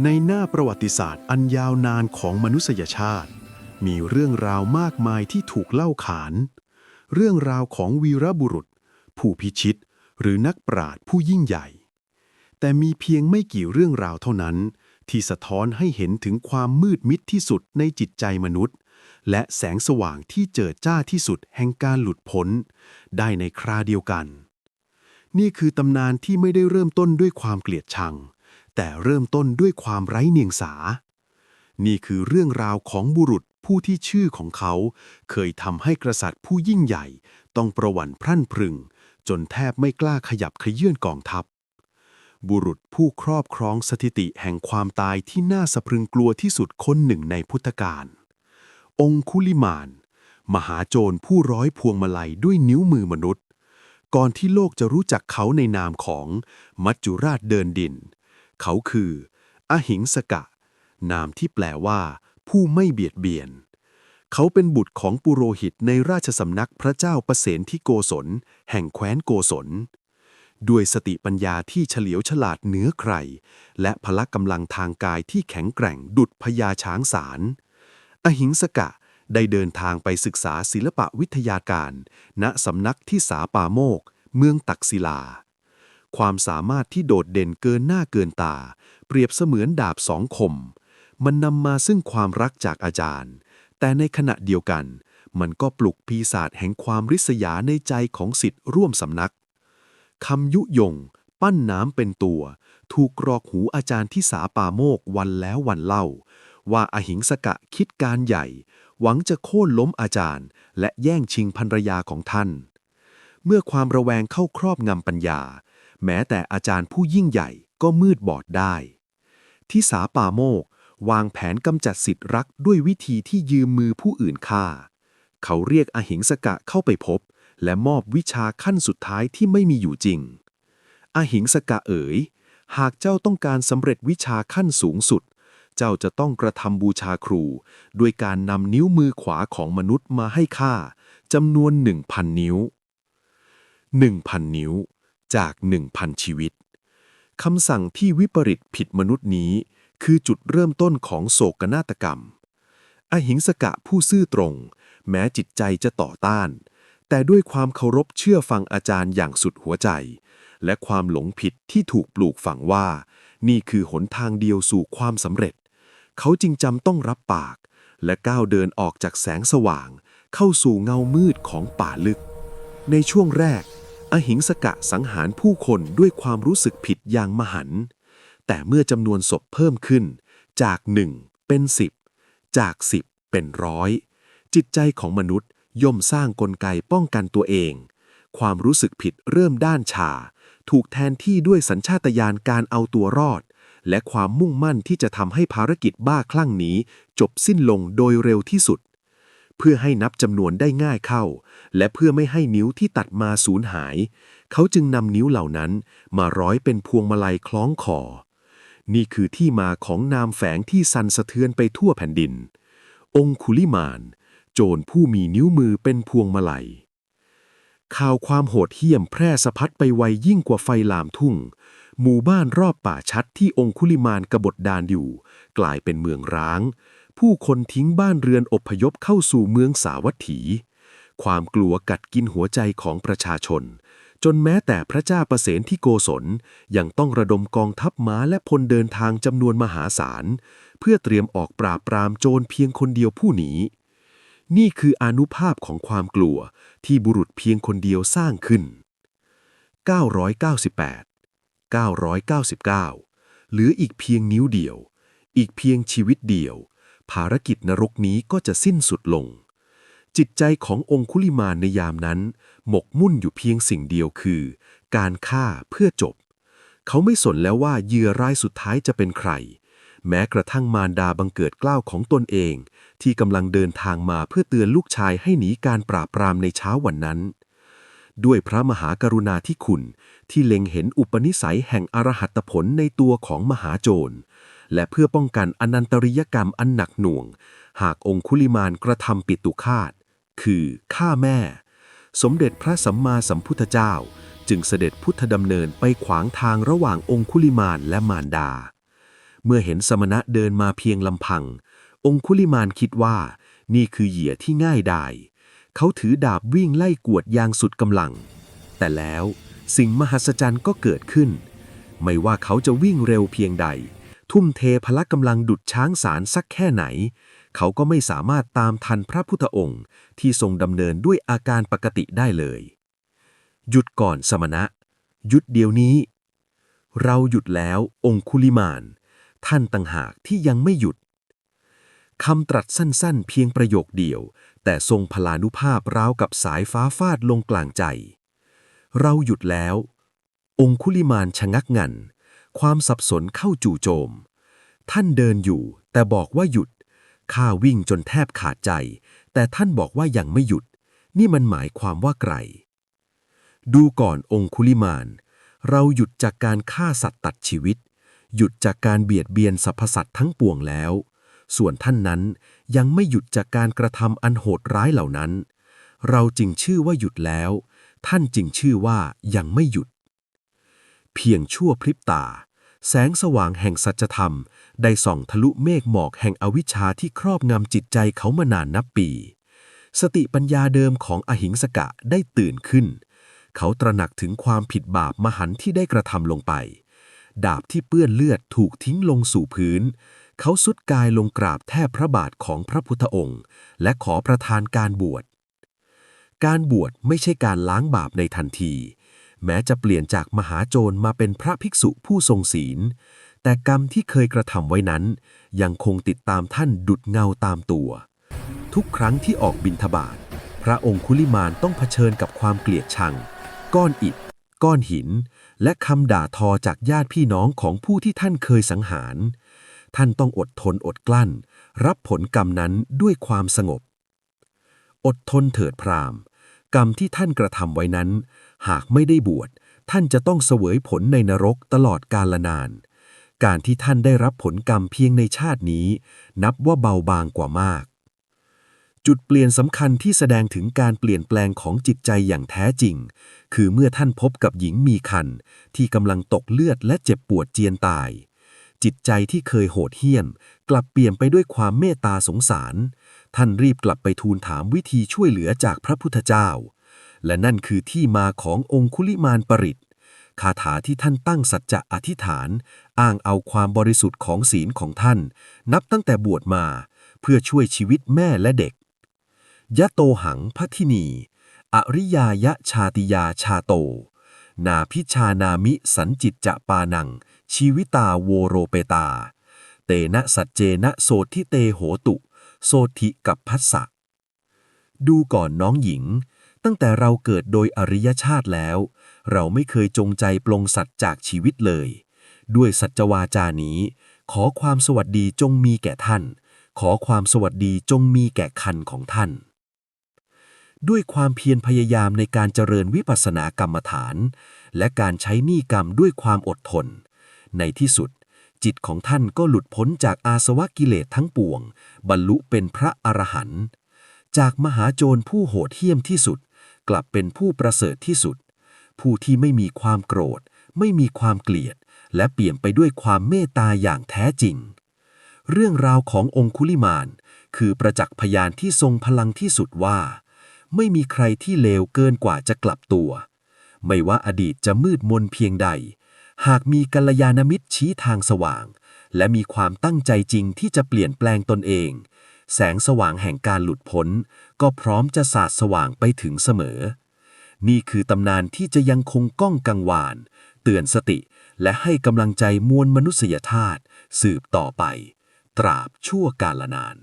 ในหน้าประวัติศาสตร์อันยาวนานของมนุษยชาติ มีเรื่องราวมากมายที่ถูกเล่าขาน เรื่องราวของวีรบุรุษ ผู้พิชิต หรือนักปราชญ์ผู้ยิ่งใหญ่ แต่มีเพียงไม่กี่เรื่องราวเท่านั้น ที่สะท้อนให้เห็นถึงความมืดมิดที่สุดในจิตใจมนุษย์ และแสงสว่างที่เจิดจ้าที่สุดแห่งการหลุดพ้น ได้ในคราเดียวกัน นี่คือตำนานที่ไม่ได้เริ่มต้นด้วยความเกลียดชัง แต่เริ่มต้นด้วยความไร้เนียงสา นี่คือเรื่องราวของบุรุษผู้ที่ชื่อของเขา เคยทำให้กษัตริย์ผู้ยิ่งใหญ่ ต้องประวัติพรั่นพรึง จนแทบไม่กล้าขยับขยื่นกองทัพ บุรุษผู้ครอบครองสถิติแห่งความตายที่น่าสะพรึงกลัวที่สุดคนหนึ่งในพุทธกาล องคุลิมาน มหาโจรผู้ร้อยพวงมาลัยด้วยนิ้วมือมนุษย์ ก่อนที่โลกจะรู้จักเขาในนามของมัจจุราชเดินดิน เขาคือ อหิงสกะ นามที่แปลว่า ผู้ไม่เบียดเบียน เขาเป็นบุตรของปุโรหิตในราชสำนักพระเจ้าประเสนที่โกศล แห่งแคว้นโกศล ด้วยสติปัญญาที่เฉลียวฉลาดเหนือใคร และพละกำลังทางกายที่แข็งแกร่งดุดพญาช้างสาร อหิงสกะได้เดินทางไปศึกษาศิลปะวิทยาการ ณสำนักที่สาปาโมก เมืองตักศิลา ความสามารถที่โดดเด่นเกินหน้าเกินตา เปรียบเสมือนดาบสองคม มันนำมาซึ่งความรักจากอาจารย์ แต่ในขณะเดียวกัน มันก็ปลุกปีศาจแห่งความริษยาในใจของสิทธิ์ร่วมสำนักคำยุยง ปั้นน้ำเป็นตัว ถูกกรอกหูอาจารย์ที่สาปาโมกวันแล้ววันเล่า ว่าอาหิงสกะคิดการใหญ่ หวังจะโค่นล้มอาจารย์ และแย่งชิงภรรยาของท่าน เมื่อความระแวงเข้าครอบงำปัญญา แม้แต่อาจารย์ผู้ยิ่งใหญ่ก็มืดบอดได้ที่สาป่าโมก วางแผนกำจัดสิทธิ์รักด้วยวิธีที่ยืมมือผู้อื่นฆ่า เขาเรียกอหิงสกะเข้าไปพบ และมอบวิชาขั้นสุดท้ายที่ไม่มีอยู่จริง อหิงสกะเอ๋ย หากเจ้าต้องการสำเร็จวิชาขั้นสูงสุด เจ้าจะต้องกระทำบูชาครู ด้วยการนำนิ้วมือขวาของมนุษย์มาให้ข้าจำนวนหนึ่งพันนิ้วหนึ่งพันนิ้ว จากหนึ่งพันชีวิตคำสั่งที่วิปริตผิดมนุษย์นี้ คือจุดเริ่มต้นของโศกนาฏกรรม อหิงสกะผู้ซื่อตรง แม้จิตใจจะต่อต้าน แต่ด้วยความเคารพเชื่อฟังอาจารย์อย่างสุดหัวใจ และความหลงผิดที่ถูกปลูกฝังว่า นี่คือหนทางเดียวสู่ความสำเร็จ เขาจึงจำต้องรับปาก และก้าวเดินออกจากแสงสว่าง เข้าสู่เงามืดของป่าลึก ในช่วงแรก อหิงสกะสังหารผู้คนด้วยความรู้สึกผิดอย่างมหันต์แต่เมื่อจำนวนศพเพิ่มขึ้น จากหนึ่งเป็นสิบจากสิบเป็นร้อยจิตใจของมนุษย์ย่อมสร้างกลไกป้องกันตัวเอง ความรู้สึกผิดเริ่มด้านชา ถูกแทนที่ด้วยสัญชาตญาณการเอาตัวรอด และความมุ่งมั่นที่จะทำให้ภารกิจบ้าคลั่งนี้ จบสิ้นลงโดยเร็วที่สุด เพื่อให้นับจำนวนได้ง่ายเข้า และเพื่อไม่ให้นิ้วที่ตัดมาสูญหาย เขาจึงนำนิ้วเหล่านั้นมาร้อยเป็นพวงมาลัยคล้องคอ นี่คือที่มาของนามแฝงที่สั่นสะเทือนไปทั่วแผ่นดิน องคุลิมาน โจรผู้มีนิ้วมือเป็นพวงมาลัยข่าวความโหดเหี้ยมแพร่สะพัดไปไวยิ่งกว่าไฟลามทุ่ง หมู่บ้านรอบป่าชัดที่องคุลิมานกบฏดานอยู่ กลายเป็นเมืองร้าง ผู้คนทิ้งบ้านเรือนอพยพเข้าสู่เมืองสาวัตถี ความกลัวกัดกินหัวใจของประชาชน จนแม้แต่พระเจ้าประเสนที่โกศลยังต้องระดมกองทัพม้าและพลเดินทางจำนวนมหาศาล เพื่อเตรียมออกปราบปรามโจรเพียงคนเดียวผู้หนี นี่คืออนุภาพของความกลัวที่บุรุษเพียงคนเดียวสร้างขึ้น 998 999 เหลืออีกเพียงนิ้วเดียว อีกเพียงชีวิตเดียว ภารกิจนรกนี้ก็จะสิ้นสุดลง จิตใจขององคุลิมานในยามนั้น หมกมุ่นอยู่เพียงสิ่งเดียวคือ การฆ่าเพื่อจบ เขาไม่สนแล้วว่าเหยื่อรายสุดท้ายจะเป็นใคร แม้กระทั่งมารดาบังเกิดเกล้าวของตนเอง ที่กำลังเดินทางมาเพื่อเตือนลูกชายให้หนีการปราบปรามในเช้าวันนั้นด้วยพระมหากรุณาธิคุณที่เล็งเห็นอุปนิสัยแห่งอรหัตผลในตัวของมหาโจร และเพื่อป้องกันอนันตริยกรรมอันหนักหน่วง หากองคุลิมานกระทำปิตุคาต คือฆ่าแม่ สมเด็จพระสัมมาสัมพุทธเจ้า จึงเสด็จพุทธดำเนินไปขวางทางระหว่างองคุลิมานและมารดา เมื่อเห็นสมณะเดินมาเพียงลำพัง องคุลิมานคิดว่า นี่คือเหยื่อที่ง่ายดายเขาถือดาบวิ่งไล่กวดยางสุดกำลัง แต่แล้วสิ่งมหัศจรรย์ก็เกิดขึ้น ไม่ว่าเขาจะวิ่งเร็วเพียงใด ทุ่มเทพละกำลังดุดช้างสารสักแค่ไหน เขาก็ไม่สามารถตามทันพระพุทธองค์ ที่ทรงดำเนินด้วยอาการปกติได้เลย หยุดก่อนสมณะ หยุดเดี๋ยวนี้ เราหยุดแล้วองคุลิมานท่านต่างหากที่ยังไม่หยุดคำตรัสสั้นๆ เพียงประโยคเดียว แต่ทรงพลานุภาพราวกับสายฟ้าฟาดลงกลางใจ เราหยุดแล้ว องคุลิมานชะงักงัน ความสับสนเข้าจู่โจม ท่านเดินอยู่ แต่บอกว่าหยุด ข้าวิ่งจนแทบขาดใจ แต่ท่านบอกว่ายังไม่หยุด นี่มันหมายความว่าไกล ดูก่อนองคุลิมาน เราหยุดจากการฆ่าสัตว์ตัดชีวิต หยุดจากการเบียดเบียนสรรพสัตว์ทั้งปวงแล้ว ส่วนท่านนั้นยังไม่หยุดจากการกระทำอันโหดร้ายเหล่านั้น เราจึงชื่อว่าหยุดแล้ว ท่านจึงชื่อว่ายังไม่หยุด เพียงชั่วพริบตา แสงสว่างแห่งสัจธรรม ได้ส่องทะลุเมฆหมอกแห่งอวิชชาที่ครอบงำจิตใจเขามานานนับปี สติปัญญาเดิมของอหิงสกะได้ตื่นขึ้น เขาตระหนักถึงความผิดบาปมหันที่ได้กระทำลงไป ดาบที่เปื้อนเลือดถูกทิ้งลงสู่พื้น เขาสุดกายลงกราบแทบพระบาทของพระพุทธองค์ และขอประทานการบวชการบวชไม่ใช่การล้างบาปในทันที แม้จะเปลี่ยนจากมหาโจรมาเป็นพระภิกษุผู้ทรงศีล แต่กรรมที่เคยกระทำไว้นั้น ยังคงติดตามท่านดุดเงาตามตัว ทุกครั้งที่ออกบินทบาทพระองคุลิมานต้องเผชิญกับความเกลียดชัง ก้อนอิฐ ก้อนหิน และคำด่าทอจากญาติพี่น้องของผู้ที่ท่านเคยสังหาร ท่านต้องอดทนอดกลั้น รับผลกรรมนั้นด้วยความสงบ อดทนเถิดพราหมณ์กรรมที่ท่านกระทำไว้นั้น หากไม่ได้บวชท่านจะต้องเสวยผลในนรกตลอดกาลนาน การที่ท่านได้รับผลกรรมเพียงในชาตินี้ นับว่าเบาบางกว่ามาก จุดเปลี่ยนสำคัญที่แสดงถึงการเปลี่ยนแปลงของจิตใจอย่างแท้จริง คือเมื่อท่านพบกับหญิงมีคันที่กำลังตกเลือดและเจ็บปวดเจียนตาย จิตใจที่เคยโหดเหี้ยม กลับเปลี่ยนไปด้วยความเมตตาสงสาร ท่านรีบกลับไปทูลถามวิธีช่วยเหลือจากพระพุทธเจ้า และนั่นคือที่มาขององคุลิมานปริตคาถาที่ท่านตั้งสัจจะอธิษฐาน อ้างเอาความบริสุทธิ์ของศีลของท่าน นับตั้งแต่บวชมา เพื่อช่วยชีวิตแม่และเด็ก ยะโตหังพัทินี อริยายะชาติยาชาโต นาพิชานามิสันจิตจะปานัง ชีวิตาโวโรเปตา เตนะสัจเจนะโสทิเตโหตุ โสธิกับพัสสะดูก่อนน้องหญิง ตั้งแต่เราเกิดโดยอริยชาติแล้ว เราไม่เคยจงใจปลงสัตว์จากชีวิตเลย ด้วยสัจวาจานี้ ขอความสวัสดีจงมีแก่ท่าน ขอความสวัสดีจงมีแก่คันของท่าน ด้วยความเพียรพยายามในการเจริญวิปัสสนากรรมฐาน และการใช้นี้กรรมด้วยความอดทน ในที่สุด จิตของท่านก็หลุดพ้นจากอาสวะกิเลสทั้งปวง บรรลุเป็นพระอรหันต์จากมหาโจรผู้โหดเหี้ยมที่สุด ลับเป็นผู้ประเสริฐที่สุด ผู้ที่ไม่มีความโกรธ ไม่มีความเกลียด และเปี่ยมไปด้วยความเมตตาอย่างแท้จริง เรื่องราวขององคุลิมาน คือประจักษ์พยานที่ทรงพลังที่สุดว่า ไม่มีใครที่เลวเกินกว่าจะกลับตัว ไม่ว่าอดีตจะมืดมนเพียงใด หากมีกัลยาณมิตรชี้ทางสว่าง และมีความตั้งใจจริงที่จะเปลี่ยนแปลงตนเอง แสงสว่างแห่งการหลุดพ้น ก็พร้อมจะสาดสว่างไปถึงเสมอ นี่คือตำนานที่จะยังคงก้องกังวาน เตือนสติและให้กำลังใจมวลมนุษยชาติ สืบต่อไป ตราบชั่วกาลนาน